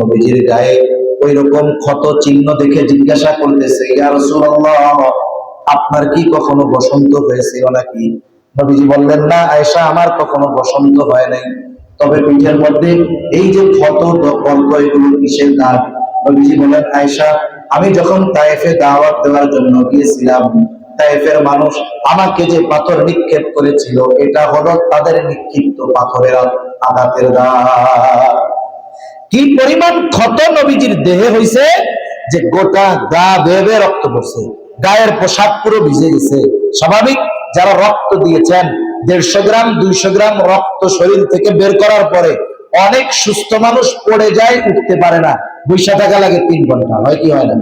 নবীজির গায়ে ওই রকম ক্ষত চিহ্ন দেখে জিজ্ঞাসা করতেছে আপনার কি কখনো বসন্ত হয়েছিল নাকি? নবীজি বললেন, না, আয়েশা, আমার কখনো বসন্ত হয় নাই। তবে পিঠের মধ্যে এই যে ক্ষত গল্প এগুলো কিসের দাগ? নবীজি বলেন আয়েশা, আমি যখন তায়েফে দাওয়াত দেওয়ার জন্য গিয়েছিলাম, তায়েফের মানুষ আমাকে যে পাথর নিক্ষেপ করেছিল, এটা হলো তাদের নিক্ষিপ্ত পাথরের আঘাতের দাগ। কি পরিমাণ ক্ষত নবীজির দেহে হইছে যে গোটা গা বেবে রক্ত পড়ছে? গায়ের পোশাক পুরো ভিজে গেছে। স্বাভাবিক, যারা রক্ত দিয়েছেন, দেড়শো গ্রাম, দুইশো গ্রাম রক্ত শরীর থেকে বের করার পরে অনেক সুস্থ মানুষ পড়ে যায়, উঠতে পারে না। বৈশা থাকা লাগে তিন ঘণ্টা, হয় কি হয় না?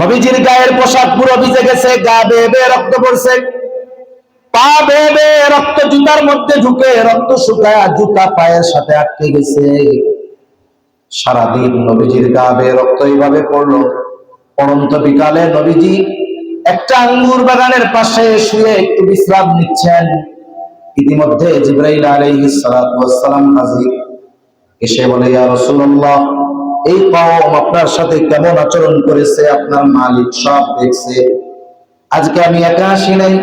নবীজির গায়ের পোশাক পুরো ভিজে গেছে, গা বেয়ে রক্ত পড়ছে। পা বেয়ে রক্ত জুতার মধ্যে ঢুকে রক্ত শুকায় জুতা পায়ের সাথে আটকে গেছে। সারাদিন নবীজির গা বেয়ে রক্ত এইভাবে পড়ল। পরন্ত বিকালে নবীজি একটা আঙ্গুর বাগানের পাশে শুয়ে একটু বিশ্রাম নিচ্ছেন। ইতিমধ্যে জিব্রাইল আলাইহিস সালাতু ওয়াস সালাম হাজির। এসে বলে, ইয়া রাসূলুল্লাহ, এই কওম আপনার সাথে কেমন আচরণ করেছে? আপনার মালিক সব দেখছে। আজকে আমি একা আসি নাই।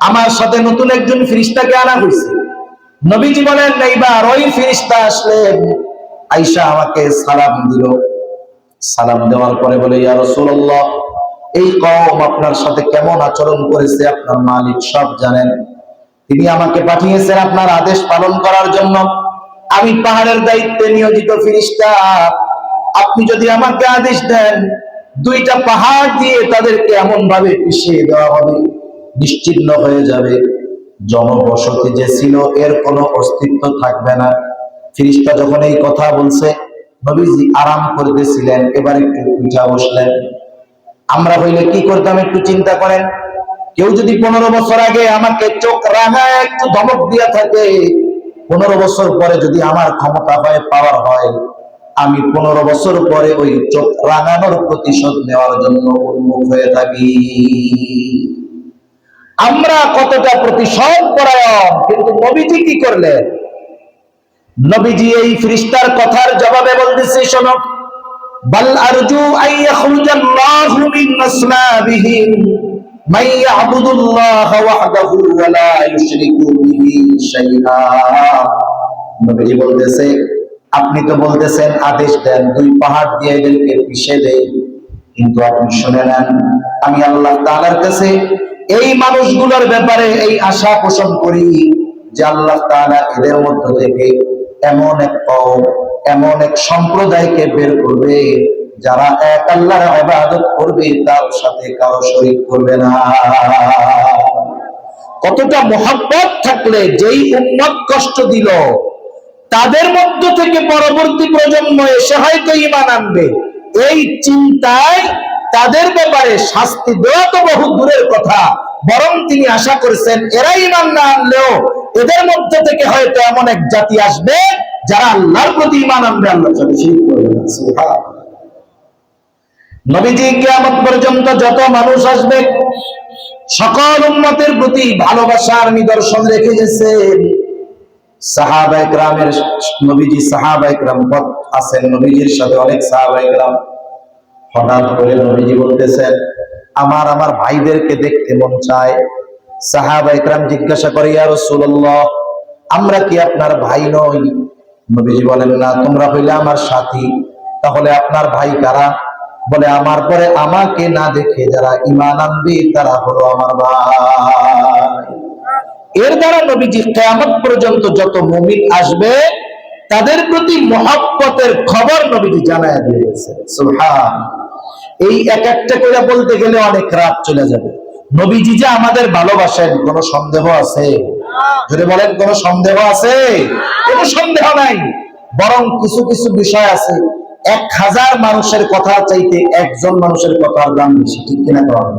আমার সাথে নতুন একজন ফিরিস্তাকে আনা হয়েছে। নবীজি বলেন, এইবার ওই ফিরিস্তা আসলেন আইসা আমাকে সালাম দিল। সালাম দেওয়ার পরে বলে, ইয়া রাসূলুল্লাহ, এই কম আপনার সাথে কেমন আচরণ করেছে? আপনার মালিক সব জানেন। তিনি আমাকে পাঠিয়েছেন আপনার আদেশ পালন করার জন্য। আমি পাহাড়ের দায়িত্বে নিয়োজিত ফিরিস্তা। আপনি যদি আমাকে আদেশ দেন, দুইটা পাহাড় দিয়ে তাদেরকে এমন ভাবে পিছিয়ে দেওয়া হবে। নিশ্চিহ্ন হয়ে যাবে। জনবসতি যে ছিল, এর কোনো অস্তিত্ব থাকবে না। ফিরিস্তা যখন এই কথা বলছে, নবীজি আরাম করতেছিলেন এবার একটু উঠা বসলেন। আমরা হইলে কি করতাম একটু চিন্তা করেন? কেউ যদি পনেরো বছর আগে আমাকে চোখ রাঙায় একটু ধমক দিয়া থাকে, পনেরো বছর পরে যদি আমার ক্ষমতা হয়, পাওয়ার হয়, আমি পনেরো বছর পরে ওই চোখ রাঙানোর প্রতিশোধ নেওয়ার জন্য উন্মুখ হয়ে থাকি। আমরা কতটা প্রতিশোধ পরায়ণ? কিন্তু নবীজি কি করলেন? নবীজি এই ফিরিস্তার কথার জবাবে বলতেছে, শোনো। বাল আরজু আই ইয়াখরুজাল্লাহু আসলাবিহিম ইয়াবুদুল্লাহ ওয়াহদাহু ওয়া লা ইউশরিকু বিহি শাইআ। নবীজি বলতেছে, আপনি তো বলতেছেন, আদেশ দেন, দুই পাহাড় দিয়ে এদেরকে পিষে দেই। কিন্তু আপনি শুনে নেন, আমি আল্লাহ তাআলার কাছে এই মানুষগুলোর ব্যাপারে এই আশা পোষণ করি যে আল্লাহ তাআলা এদের মধ্য থেকে এমন এক কওম, এমন এক সম্প্রদায়কে বের করবে যারা এক আল্লাহর ইবাদত করবে, তার সাথে কারও শরীক করবে না। কতটা মোহাব্বত থাকলে যেই উম্মত কষ্ট দিল, তাদের মধ্য থেকে পরবর্তী প্রজন্ম এসে হয়তো ইমান আনবে। এই চিন্তায় তাদের ব্যাপারে শাস্তি দেওয়া তো বহু দূরের কথা, বরং তিনি আশা করেছেন এরা ইমান না আনলেও এদের মধ্যে থেকে হয়তো এমন এক জাতি আসবে যারা আল্লাহর প্রতি ইমান আনবে আল্লাহ করবে নবীজি কিয়ামত পর্যন্ত যত মানুষ আসবে, সকল উম্মতের প্রতি ভালোবাসার নিদর্শন রেখে গেছেন। সাহাবা একরামের নবীজি সাহাবা একরাম পথ আছেন, নবীজির সাথে অনেক সাহাবা একরাম হঠাৎ করে নবীজি বলতেছেন, আমার আমার ভাইদেরকে দেখতে মন চায়। সাহাবা একরাম জিজ্ঞাসা করে, ইয়া রাসূলুল্লাহ, আমরা কি আপনার ভাই নই? নবীজি বলেন, না, তোমরা হইলে আমার সাথী। তাহলে আপনার ভাই কারা? বলে, আমার পরে আমাকে না দেখে যারা ইমান আনবে, তারা হলো আমার ভাই। এর দ্বারা নবীজি কেয়ামত পর্যন্ত যত মুমিন আসবে তাদের প্রতি মহব্বতের খবর নবীজি জানায় দিয়ে গেছে সুবহান। এই এক একটা করে বলতে গেলে অনেক রাত চলে যাবে। নবীজি যে আমাদের ভালোবাসেন, কোনো সন্দেহ আছে? যদি বলেন, কোনো সন্দেহ আছে? কোনো সন্দেহ নাই। বরং কিছু কিছু বিষয় আছে। এক হাজার মানুষের কথা চাইতে একজন মানুষের কথার দাম বেশি, ঠিক কিনা করেন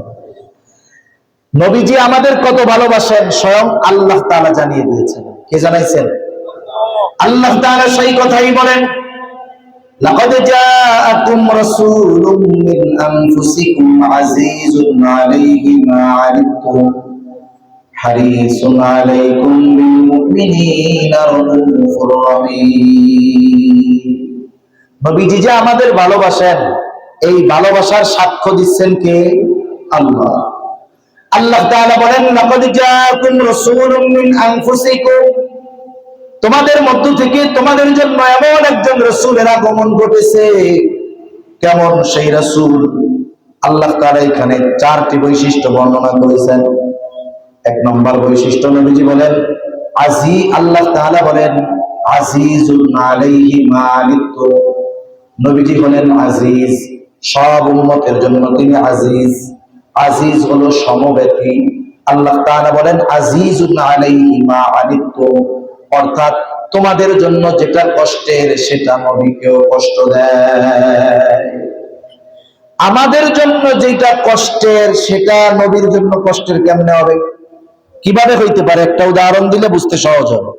নবীজি আমাদের কত ভালোবাসেন, স্বয়ং আল্লাহ তাআলা জানিয়ে দিয়েছেন। কে জানাইছেন? আল্লাহ তাআলা সেই কথাই বলেন, লাকাদ জাআকুম রাসূলুম মিন আনফুসিকুম আযীযুন আলাইহি মা আনিতুম হারিসুন আলাইকুম বিল মুমিনিনা রাউফুর রহিম। নবীজি যে আমাদের ভালোবাসেন, এই ভালোবাসার সাক্ষ্য দিচ্ছেন কে? আল্লাহ। আল্লাহ তাআলা বলেন, লাকাদ জাআকুম রাসূলুম মিন আনফুসিকুম তোমাদের মধ্য থেকে তোমাদের জন্য এমন একজন রাসূলের আগমন ঘটেছে। কেমন সেই রাসূল? আল্লাহ তাআলা এখানে চারটি বৈশিষ্ট্য বর্ণনা করেছেন। এক নম্বর বৈশিষ্ট্য নবীজি বলেন, আজি আল্লাহ তাআলা বলেন আজিজুল নবীজি হলেন আজিজ, সব উম্মতের জন্য তিনি আজিজ। আজিজ হলো সমব্যথী আল্লাহ তাআলা বলেন, আজিজুন আলাইহি মা আনিত্তু অর্থাৎ তোমাদের জন্য যেটা কষ্টের, সেটা নবীকেও কষ্ট দেয়। আমাদের জন্য যেটা কষ্টের, সেটা নবীর জন্য কষ্টের কেমনে হবে? কীভাবে হইতে পারে? একটা উদাহরণ দিলে বুঝতে সহজ হবে।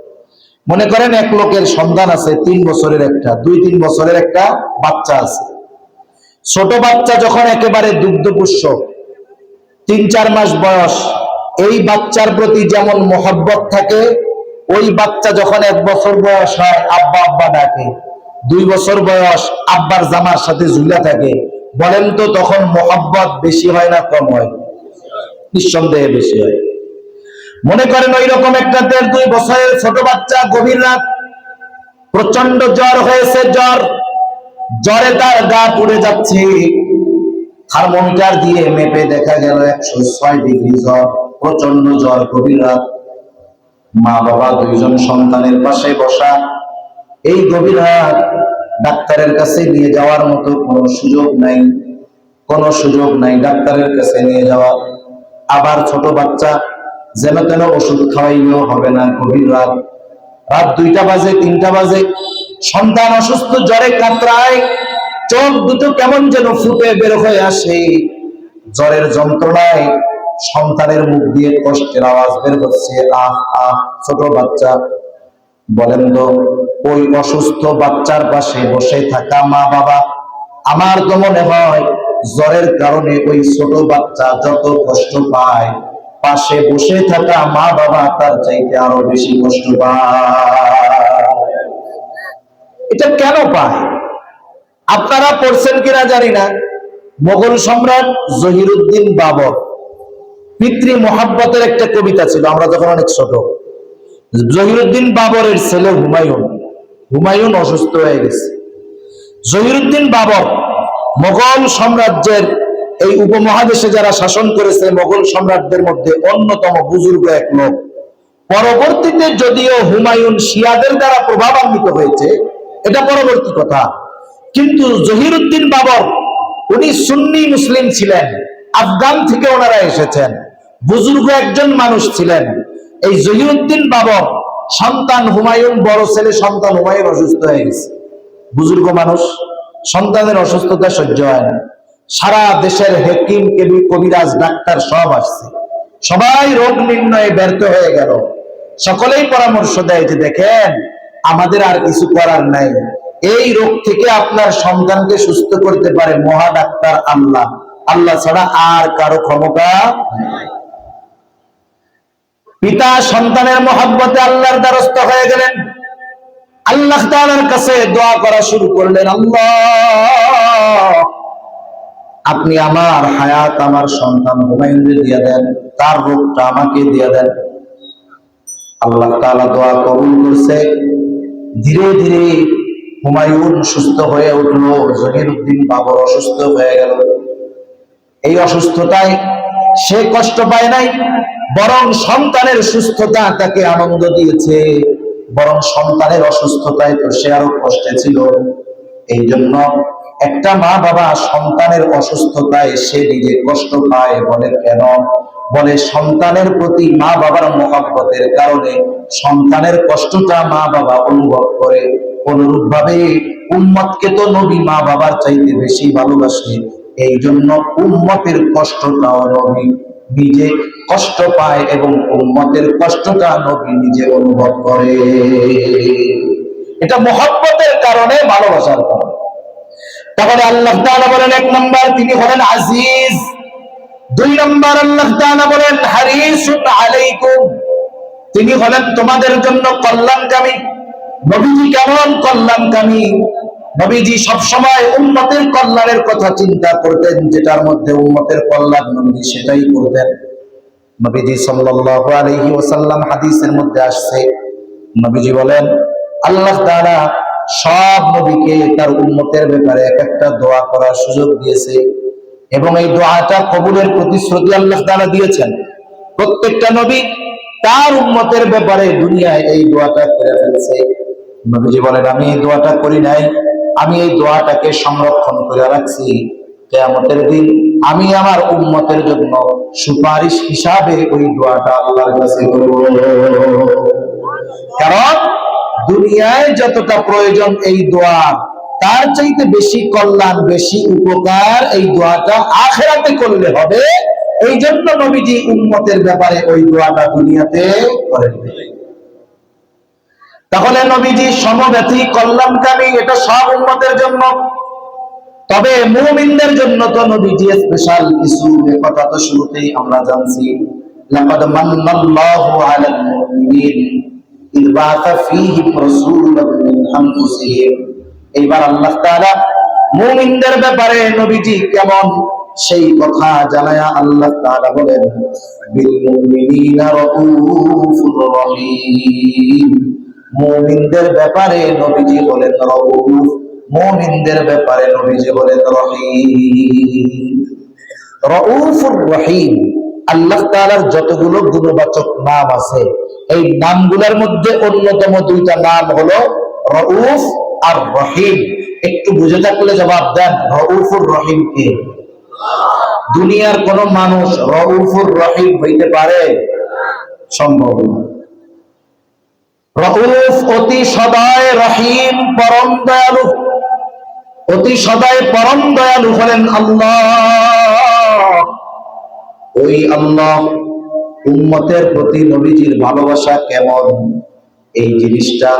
মনে করেন এক লোকের সন্তান আছে, তিন বছরের একটা, দুই তিন বছরের একটা বাচ্চা আছে। ছোট বাচ্চা যখন একেবারে দুগ্ধপুষ্য, তিন চার মাস বয়স, এই বাচ্চার প্রতি যেমন মোহব্বত থাকে ওই বাচ্চা যখন এক বছর বয়স হয়, আব্বা আব্বা ডাকে। দুই বছর বয়স, আব্বার জামার সাথে ঝুলা থাকে। বলেন তো তখন মোহব্বত বেশি হয় না কম হয়? নিঃসন্দেহে বেশি হয়। মনে করেন ওই রকম একটা দেড় দুই বছরের ছোট বাচ্চা, গভীর রাত প্রচণ্ড জ্বর হয়েছে, জ্বর। জ্বরে তার গা পুড়ে যাচ্ছে। থার্মোমিটার দিয়ে মেপে দেখা গেল একশো ছয় ডিগ্রি জ্বর প্রচণ্ড জ্বর, গভীর রাত। মা বাবা দুইজন সন্তানের পাশে বসা, এই গভীর ডাক্তারের কাছে নিয়ে যাওয়ার মতো কোনো সুযোগ নাই, কোনো সুযোগ নাই ডাক্তারের কাছে নিয়ে যাওয়া। আবার ছোট বাচ্চা যেন তেন ওষুধ খাওয়াইলেও হবে না, গভীর রাত। রাত দুইটা বাজে, তিনটা বাজে। সন্তান অসুস্থ, জ্বরে কাতরায়। চোখ দুটো কেমন যেন ফুটে বের হয়ে আসে। জ্বরের যন্ত্রণায় সন্তানের মুখ দিয়ে কষ্টের আওয়াজ বের হচ্ছে আহ আহ, ছোট বাচ্চা। বলেন তো, ওই অসুস্থ বাচ্চার পাশে বসে থাকা মা বাবা, আমার তো মনে হয় জ্বরের কারণে ওই ছোট বাচ্চা যত কষ্ট পায়, পাশে বসে থাকা মা বাবা তার চাইতে আরও বেশি কষ্ট পায়। এটা কেন পায়? আপনারা পড়ছেন কিনা জানি না। মোগল সম্রাট জহিরুদ্দিন বাবর পিতৃ মোহাব্বতের একটা কবিতা ছিল, আমরা যখন অনেক ছোট। জহিরুদ্দিন বাবরের ছেলে হুমায়ুন। হুমায়ুন অসুস্থ হয়ে গেছে। জহিরুদ্দিন বাবর মোগল সাম্রাজ্যের এই উপমহাদেশে যারা শাসন করেছে, মোগল সম্রাটদের মধ্যে অন্যতম বুজুর্গ এক লোক। পরবর্তীতে যদিও হুমায়ুন শিয়াদের দ্বারা প্রভাবান্বিত হয়েছে, এটা পরবর্তী কথা। কিন্তু জহিরুদ্দিন বাবর, উনি সুন্নি মুসলিম ছিলেন। আফগান থেকে ওনারা এসেছেন। বুজুর্গ একজন মানুষ ছিলেন। এই জহিরুদ্দিন বাবর সন্তান হুমায়ুন, বড় ছেলে, সন্তান হুমায়ুন অসুস্থ হয়ে গেছে। বুজুর্গ মানুষ, সন্তানের অসুস্থতা সহ্য হয় না। সারা দেশের হেকিম, কেবি, কবিরাজ, ডাক্তার সব আসছে। সবাই রোগ নির্ণয়ে ব্যর্থ হয়ে গেল। সকলেই পরামর্শ দেয় যে দেখেন, আমাদের আর কিছু করার নাই। এই রোগ থেকে আপনার সন্তানকে সুস্থ করতে পারে মহা ডাক্তার আল্লাহ। আল্লাহ ছাড়া আর কারও ক্ষমতা পিতা সন্তানের মহাব্বতে আল্লাহর দ্বারস্থ হয়ে গেলেন। আল্লাহ তাআলার কাছে দোয়া করা শুরু করলেন, আল্লাহ, আপনি আমার হায়াত, আমার সন্তান হুমায়ুনকে দিয়ে দেন, তার রোগটা আমাকে দিয়ে দেন। আল্লাহ তাআলা দোয়া কবুল করছে। ধীরে ধীরে হুমায়ুন সুস্থ হয়ে উঠল, জহিরুদ্দিন বাবর অসুস্থ হয়ে গেল। এই অসুস্থতায় সে কষ্ট পায় নাই, বরং সন্তানের সুস্থতা তাকে আনন্দ দিয়েছে। বরং সন্তানের অসুস্থতায় তো সে আরও কষ্টে ছিল। এই জন্য একটা মা বাবা সন্তানের অসুস্থতায় সে নিজে কষ্ট পায় বলে কেন? বলে সন্তানের প্রতি মা বাবার মহাব্বতের কারণে সন্তানের কষ্টটা মা বাবা অনুভব করে। অনুরূপ ভাবে উম্মতকে তো নবী মা বাবার চাইতে বেশি ভালোবাসে। এই জন্য উম্মতের কষ্টটাও নবী নিজে কষ্ট পায় এবং উম্মতের কষ্টটা নবী নিজে অনুভব করে। এটা মহব্বতের কারণে ভালোবাসার কারণে। তাহলে আল্লাহ তাআলা বলেন, এক নম্বর তিনি হলেন আজিজ। দুই নম্বর আল্লাহ তাআলা বলেন, হারিসুন আলাইকুম। তিনি হলেন তোমাদের জন্য কল্যাণকামী। নবীজি কেমন কল্যাণকামী? নবীজি সবসময় উম্মতের কল্যাণের কথা চিন্তা করতেন, যেটার মধ্যে উম্মতের কল্যাণ নবীজি সেটাই করতেন। নবীজি সাল্লাল্লাহু আলাইহি ওয়াসাল্লাম হাদিসের মধ্যে আসছে। নবীজি বলেন, আল্লাহ তাআলা সব নবীকে তার উম্মতের ব্যাপারে এক একটা দোয়া করার সুযোগ দিয়েছে এবং এই দোয়াটা কবুলের প্রতিশ্রুতি আল্লাহ তাআলা দিয়েছেন। প্রত্যেকটা নবী তার উম্মতের ব্যাপারে দুনিয়ায় এই দোয়াটা করে ফেলছে। নবীজি বলেন, আমি এই দোয়াটা করি নাই। আমি এই দোয়াটাকে সংরক্ষণ করে রাখছি কেয়ামতের দিন। আমি আমার উম্মতের জন্য সুপারিশ হিসাবে ওই দোয়াটা আল্লাহর কাছে কারণ দুনিয়ায় যতটা প্রয়োজন এই দোয়া, তার চাইতে বেশি কল্যাণ, বেশি উপকার এই দোয়াটা আখেরাতে করলে হবে। এই জন্য নবীজি উম্মতের ব্যাপারে ওই দোয়াটা দুনিয়াতে করেন তাহলে নবীজি সমব্যথী কল্যাণকামী, এটা সব উম্মতের জন্য। তবে মুমিনদের জন্য তো নবীজি স্পেশাল কিছু কথা তো শুরুতেই আমরা জানছি। এইবার আল্লাহ তাআলা মুমিনদের ব্যাপারে নবীজি কেমন সেই কথা জানায়া আল্লাহ তাআলা বলেন, বিল মুমিনিনা রাউফুর রহিম। মুমিনদের ব্যাপারে নবীজি বলেন রউফ মুমিনদের ব্যাপারে নবীজি বলেন রহিম। রহিম, আল্লাহ তাআলার যতগুলো গুণবাচক নাম আছে, এই নামগুলোর মধ্যে অন্যতম দুইটা নাম হলো রউফ আর রহিম। একটু বুঝে থাকলে জবাব দেন, রউফুর রহিম কে? দুনিয়ার কোন মানুষ রউফুর রহিম হইতে পারে? সম্ভব না। রউফ অতি সদয় রহিম, পরম দয়ালু। অতি সদয় পরম দয়ালু হলেন আল্লাহ। ওই আল্লাহ উম্মতের প্রতি নবীজির ভালোবাসা কেমন? এই জিনিসটা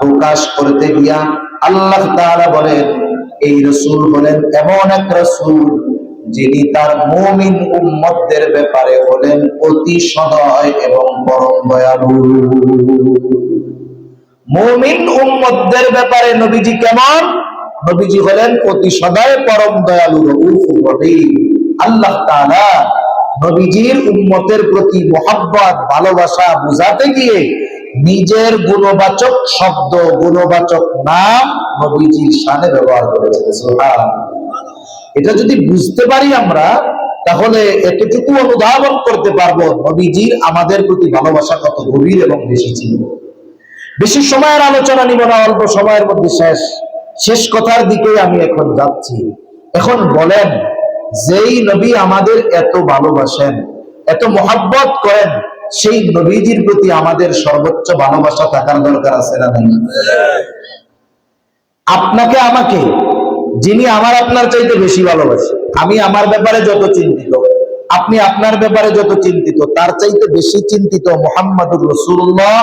প্রকাশ করতে গিয়া আল্লাহ তাআলা বলেন, এই রসুল হলেন এমন এক রসুল যিনি তার মুমিন উম্মতদের ব্যাপারে হলেন অতি সদয় এবং পরম দয়ালু। মুমিন উম্মতদের ব্যাপারে নবীজি কেমন? নবীজি হলেন অতি সদয় পরম দয়ালু আল্লাহ নবীজির উম্মতের প্রতি মোহাব্বত, ভালোবাসা বোঝাতে গিয়ে নিজের গুণবাচক শব্দ, গুণবাচক নাম নবীজির শানে ব্যবহার করেছেন। এটা যদি বুঝতে পারি আমরা, তাহলে এতটুকু অনুধাবন করতে পারব, নবীজির আমাদের প্রতি ভালোবাসা কত গভীর এবং বেশি ছিল। বেশি সময়ের আলোচনা নিব না, অল্প সময়ের মধ্যে শেষ। শেষ কথার দিকে আমি এখন যাচ্ছি। এখন বলেন, যেই নবী আমাদের এত ভালোবাসেন, এত মহাব্বত করেন, সেই নবীজির প্রতি আমাদের সর্বোচ্চ ভালোবাসা থাকার দরকার আছে না নাই? আপনাকে, আমাকে, যিনি আমার আপনার চাইতে বেশি ভালোবাসে, আমি আমার ব্যাপারে যত চিন্তিত, আপনি আপনার ব্যাপারে যত চিন্তিত, তার চাইতে বেশি চিন্তিত মোহাম্মদুর রসুল্লাহ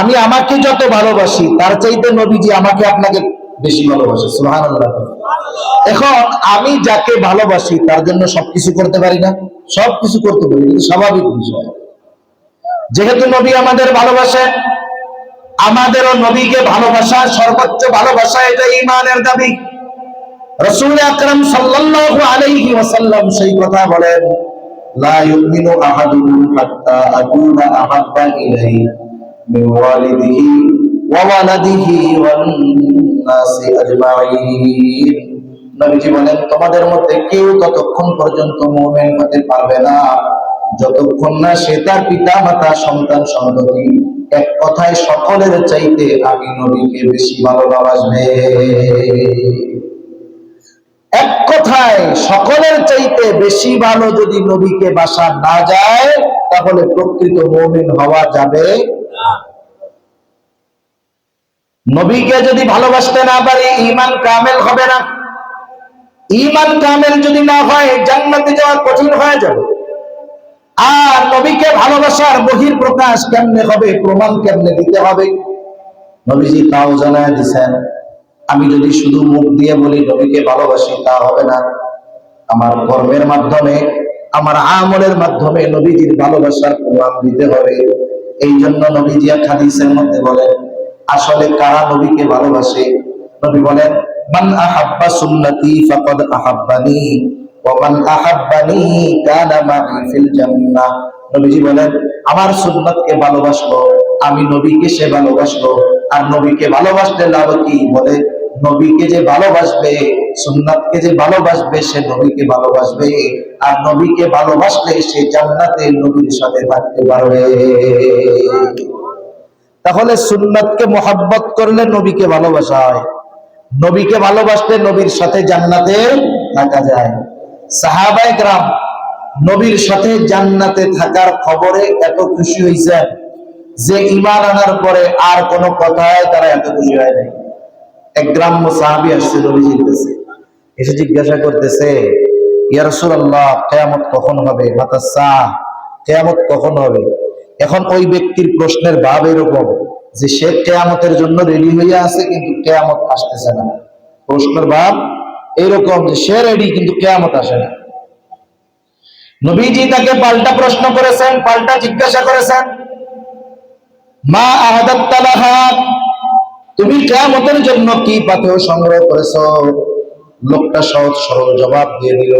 আমি আমাকে যত ভালোবাসি, তার চাইতে নবীজি আমাকে আপনাকে বেশি ভালোবাসে, সুবহানাল্লাহ। এখন আমি যাকে ভালোবাসি, তার জন্য সবকিছু করতে পারি না, সবকিছু করতে পারি, কিন্তু স্বাভাবিক বিষয়। যেহেতু নবী আমাদের ভালোবাসেন আমাদেরও নবীকে ভালোবাসা, সর্বোচ্চ ভালোবাসা, এটা ইমানের দাবি। রসুল আকরাম সাল্লাল্লাহু আলাইহি সেই কথা বলেন মিন তোমাদের মধ্যে কেউ ততক্ষণ পর্যন্ত মুমিন হতে পারবে না। যতক্ষণ না সে তার পিতা মাতা সন্তান সন্ততি, এক কথায় সকলের চাইতে আমি নবীকে বেশি ভালোবাসবে। এক কথায়, সকলের চাইতে বেশি ভালো যদি নবীকে বাসা না যায়, তাহলে প্রকৃত মমিন হওয়া যাবে নবীকে যদি ভালোবাসতে না পারি ইমান কামেল হবে না। ইমান কামেল যদি না হয়, জান্নাতে যাওয়া কঠিন হয়ে যাবে। আর নবীকে ভালোবাসার বহির প্রকাশ কেমনে হবে, প্রমাণ কেমনে দিতে হবে? নবীজি তাও জানায় দিছেন আমি যদি শুধু মুখ দিয়ে বলি, নবীকে ভালোবাসি, তা হবে না। আমার কর্মের মাধ্যমে, আমার আমলের মাধ্যমে নবীজির ভালোবাসার প্রমাণ দিতে হবে। এই জন্য নবীজি এক হাদিসের মধ্যে বলেন, আসলে কারা নবীকে ভালোবাসে? নবী বলেন, মান আহাব্বা সুন্নতি ফাকাদ আহাব্বানি, ওয়া মান আহাব্বানি কানা মা'i ফিল জান্নাহ। নবীজি বলেন, আমার সুন্নাতকে ভালোবাসলো, আমি নবীকে সে ভালোবাসলো, আর নবীকে ভালোবাসলে লাভ কি? বলে নবীকে যে ভালোবাসবে, সুন্নাতকে যে ভালোবাসবে, সে নবীকে ভালোবাসবে। আর নবীকে ভালোবাসলে সে জান্নাতে নবীর সাথে থাকতে পারবে। তাহলে সুন্নাতকে মোহাব্বত করলে নবীকে ভালোবাসা হয়। নবীকে ভালোবাসলে নবীর সাথে জান্নাতে থাকা যায়। সাহাবায়ে গ্রাম নবীর সাথে জান্নাতে থাকার খবরে এত খুশি হয়েছেন যে ইমান আনার পরে আর কোনো কথায় তারা এত খুশি হয় নাই। এক গ্রাম্য সাহাবি আসছে নবীজির কাছে এসে জিজ্ঞাসা করতেছে, ইয়া রাসূলুল্লাহ, কিয়ামত কখন হবে? মাতা সা কিয়ামত কখন হবে? এখন ওই ব্যক্তির প্রশ্নের ভাব এরকম যে সে কেয়ামতের জন্য রেডি হয়ে আছে, কিন্তু কেয়ামত আসতেছে না। প্রশ্নের ভাব এরকম যে সে রেডি কিন্তু কেয়ামত আসে না। নবীজি তাকে পাল্টা প্রশ্ন করেছেন, পাল্টা জিজ্ঞাসা করেছেন, মা আহাদাত্তালাহা তুমি কেয়ামতের জন্য কি পাথেয় সংগ্রহ করেছ? লোকটা সহজ সরল জবাব দিয়ে দিল,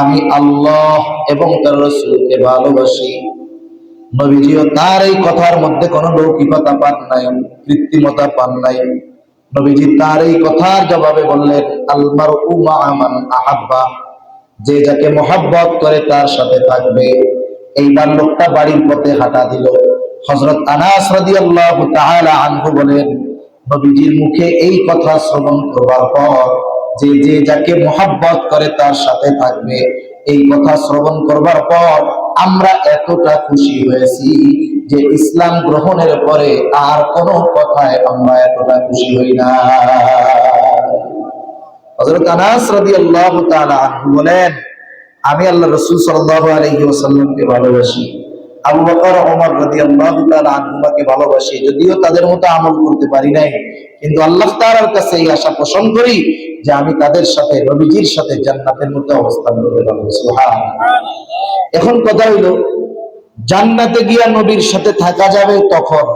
আমি আল্লাহ এবং তার রসুলকে ভালোবাসি। নবীজিও তার এই কথার মধ্যে কোনো লৌকিকতা পান নাই, কৃত্রিমতা পান নাই। নবীজি তার এই কথার জবাবে বললেন আলমার উমা আমান আহাব্বা, যে যাকে মোহাব্বত করে তার সাথে থাকবে। এইবার লোকটা বাড়ির পথে হাঁটা দিল। হজরত আনাস রাদিয়াল্লাহু তাআলা আনহু বলেন নবীজির মুখে এই কথা শ্রবণ করবার পর যে যে যাকে মোহাব্বত করে তার সাথে থাকবে, এই কথা শ্রবণ করবার পর আমরা এতটা খুশি হয়েছি যে ইসলাম গ্রহণের পরে আর কোনো কথায় আমরা এতটা খুশি হই না। হযরত আনাস রাদিয়াল্লাহু তাআলা বলেন, আমি আল্লাহ রাসূল সাল্লাল্লাহু আলাইহি ওয়াসাল্লামকে ভালোবাসি। আবু বকর ওমর ভালোবাসি। যদিও তাদের মতো আমল করতে পারি নাই, কিন্তু আল্লাহ কাছে এই আশা পোষণ করি যে আমি তাদের সাথে, নবীজির সাথে জান্নাতের মধ্যে অবস্থান করতে পারব এখন কথা হইল, জান্নাতে গিয়া নবীর সাথে থাকা যাবে তখন।